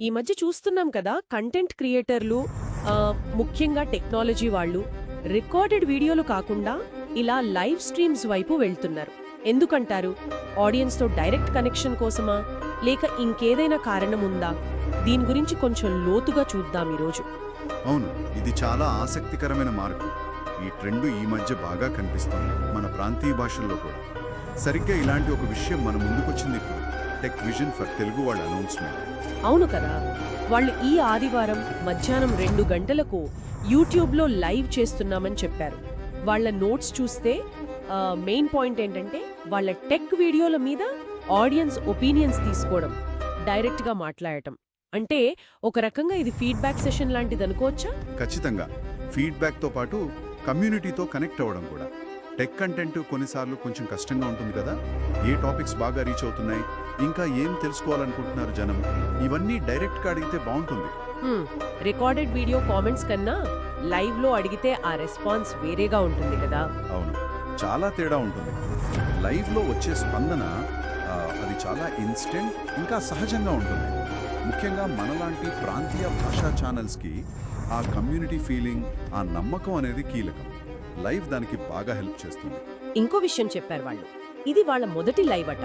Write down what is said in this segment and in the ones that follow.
ఈ మధ్య చూస్తున్నాం కదా కంటెంట్ క్రియేటర్లు ముఖ్యంగా టెక్నాలజీ వాళ్ళు రికార్డెడ్ వీడియోలు కాకుండా ఇలా లైవ్ స్ట్రీమ్స్ వైపు వెళ్తున్నారు. ఎందుకంటారు? ఆడియన్స్తో డైరెక్ట్ కనెక్షన్ కోసమా? లేక ఇంకేదైనా కారణం ఉందా? దీని గురించి కొంచెం లోతుగా చూద్దాం ఈరోజు. అవును ఇది చాలా ఆసక్తికరమైన మార్పు. ఈ ట్రెండ్ ఈ మధ్య బాగా కనిపిస్తోంది మన ప్రాంతీయ భాషల్లో కూడా. సరిగ్గా ఇలాంటి ఒక విషయం మన ముందుకొచ్చింది ఇప్పుడు. టెక్ విజన్ ఫర్ తెలుగు వాళ్ళ అనౌన్స్మెంట్ అవును కదా? వాళ్ళు ఈ ఆదివారం మధ్యాహ్నం రెండు గంటలకు యూట్యూబ్లో లైవ్ చేస్తున్నామని చెప్పారు. వాళ్ళ నోట్స్ చూస్తే మెయిన్ పాయింట్ ఏంటంటే వాళ్ళ టెక్ వీడియోల మీద ఆడియన్స్ ఒపీనియన్స్ తీసుకోవడం డైరెక్ట్గా మాట్లాడటం. అంటే ఒక రకంగా ఇది ఫీడ్బ్యాక్ సెషన్ లాంటిది అనుకోవచ్చా? ఖచ్చితంగా. ఫీడ్బ్యాక్తో పాటు కమ్యూనిటీతో కనెక్ట్ అవ్వడం కూడా. టెక్ కంటెంట్ కొన్నిసార్లు కొంచెం కష్టంగా ఉంటుంది కదా? ఏ టాపిక్స్ బాగా రీచ్ అవుతున్నాయి? ఇంకా ఏం తెలుసుకోవాలనుకుంటున్నారు జనం? ఇవన్నీ డైరెక్ట్గా అడిగితే బాగుంటుంది. రికార్డెడ్ వీడియో కామెంట్స్ కన్నా లైవ్లో అడిగితే ఆ రెస్పాన్స్ వేరేగా ఉంటుంది కదా. అవును. చాలా తేడా ఉంటుంది. లైవ్లో వచ్చే స్పందన అది చాలా ఇన్స్టెంట్ ఇంకా సహజంగా ఉంటుంది. ముఖ్యంగా మనలాంటి ప్రాంతీయ భాషా ఛానల్స్కి ఆ కమ్యూనిటీ ఫీలింగ్ ఆ నమ్మకం అనేది కీలకం. లైవ్ దానికి బాగా హెల్ప్ చేస్తుంది. ఇంకో విషయం చెప్పారు వాళ్ళు. ఇది వాళ్ళ మొదటి లైవ్ అట.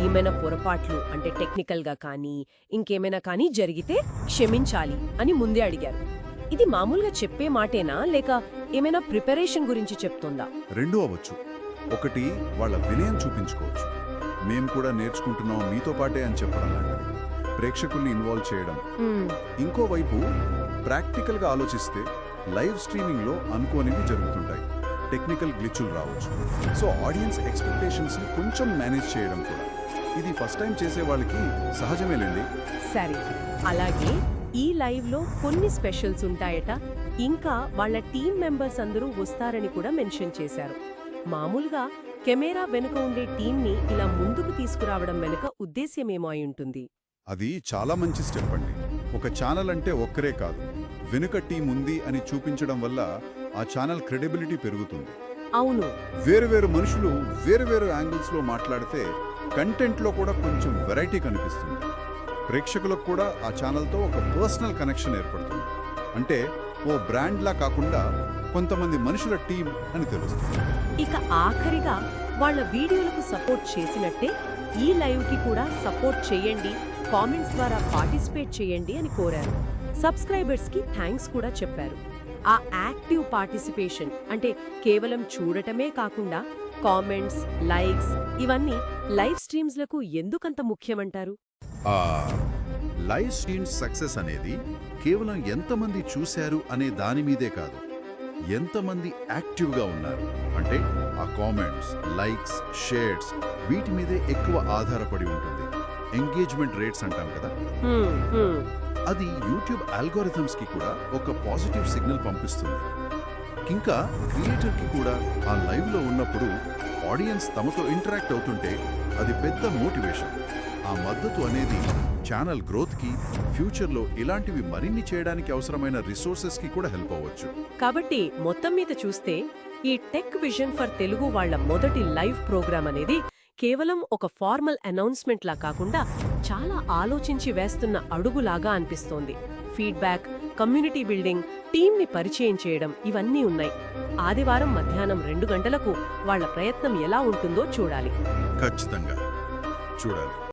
ఏమైనా పొరపాట్లు అంటే టెక్నికల్గా కానీ ఇంకేమైనా కానీ జరిగితే క్షమించాలి అని ముందే అడిగారు. ఇది మామూలుగా చెప్పే మాటేనా? లేక ఏమైనా ప్రిపరేషన్ గురించి చెప్తుందా? రెండూ అవ్వచ్చు. ఒకటి వాళ్ళ వినయం చూపించుకోవచ్చు. మేము కూడా నేర్చుకుంటున్నాం మీతో పాటే అని చెప్పడం లాంటిది. ప్రేక్షకుల్ని ఇన్వాల్వ్ చేయడం. ఇంకోవైపు ప్రాక్టికల్గా ఆలోచిస్తే లైవ్ స్ట్రీమింగ్లో అనుకోనివి జరుగుతుంటాయి. టెక్నికల్ గ్లిచ్చులు రావచ్చు. సో ఆడియన్స్ ఎక్స్పెక్టేషన్స్ని కొంచెం మేనేజ్ చేయడం కూడా. ఇది ఫస్ట్ టైం చేసే వాళ్ళకి సహజమేలేండి. సరే అలాగే ఈ లైవ్లో కొన్ని స్పెషల్స్ ఉంటాయట. ఇంకా వాళ్ళ టీం మెంబర్స్ అందరూ వస్తారని కూడా మెన్షన్ చేశారు. మామూలుగా కెమెరా వెనుక ఉండే టీంని ఇలా ముందుకు తీసుకురావడం వెనుక ఉద్దేశ్యమేమో అయి ఉంటుంది. అది చాలా మంచి స్టెప్ అండి. ఒక ఛానల్ అంటే ఒక్కరే కాదు. వెనుక టీం ఉంది అని చూపించడం వల్ల ఆ ఛానల్ క్రెడిబిలిటీ పెరుగుతుంది. అవును. వేరు వేరు మనుషులు వేరు వేరు యాంగిల్స్లో మాట్లాడితే కంటెంట్లో కూడా కొంచెం వెరైటీ కనిపిస్తుంది. ప్రేక్షకులకు కూడా ఆ ఛానల్తో ఒక పర్సనల్ కనెక్షన్ ఏర్పడుతుంది. అంటే ఓ బ్రాండ్లా కాకుండా కొంతమంది మనుషుల టీం అని తెలుస్తుంది. ఇక ఆఖరిగా వాళ్ళ వీడియోలకు సపోర్ట్ చేసినట్టే ఈ లైవ్కి కూడా సపోర్ట్ చేయండి కామెంట్స్ ద్వారా పార్టిసిపేట్ చేయండి అని కోరారు. సబ్స్క్రైబర్స్కి థ్యాంక్స్ కూడా చెప్పారు. ఆ యాక్టివ్ పార్టిసిపేషన్ అంటే కేవలం చూడటమే కాకుండా కామెంట్స్ లైక్స్ ఇవన్నీ లైవ్ స్ట్రీమ్స్లకు ఎందుకంత ముఖ్యమంటారు? లైవ్ స్ట్రీమ్ సక్సెస్ అనేది కేవలం ఎంతమంది చూశారు అనే దాని మీదే కాదు. ఎంతమంది యాక్టివ్గా ఉన్నారు అంటే ఆ కామెంట్స్ లైక్స్ షేర్స్ వీటి మీదే ఎక్కువ ఆధారపడి ఉంటుంది. ఎంగేజ్మెంట్ రేట్స్ అంటాం కదా. అది యూట్యూబ్ అల్గోరిథమ్స్కి కి కూడా ఒక పాజిటివ్ సిగ్నల్ పంపిస్తుంది. ఇంకా క్రియేటర్కి కూడా ఆ లైవ్లో ఉన్నప్పుడు ఆడియన్స్ తమతో ఇంటరాక్ట్ అవుతుంటే అది పెద్ద మోటివేషన్ ఆ మద్దతు అనేది ఛానల్ గ్రోత్కి ఫ్యూచర్లో ఇలాంటివి మరిన్ని చేయడానికి అవసరమైన రిసోర్సెస్కి కూడా హెల్ప్ అవ్వచ్చు. కాబట్టి మొత్తం మీద చూస్తే ఈ టెక్ విజన్ ఫర్ తెలుగు వాళ్ళ మొదటి లైవ్ ప్రోగ్రామ్ అనేది కేవలం ఒక ఫార్మల్ అనౌన్స్మెంట్లా కాకుండా చాలా ఆలోచించి వేస్తున్న అడుగులాగా అనిపిస్తోంది. ఫీడ్బ్యాక్ కమ్యూనిటీ బిల్డింగ్ టీంని పరిచయం చేయడం ఇవన్నీ ఉన్నాయి. ఆదివారం మధ్యాహ్నం రెండు గంటలకు వాళ్ళ ప్రయత్నం ఎలా ఉంటుందో చూడాలి. ఖచ్చితంగా. చూడాలి.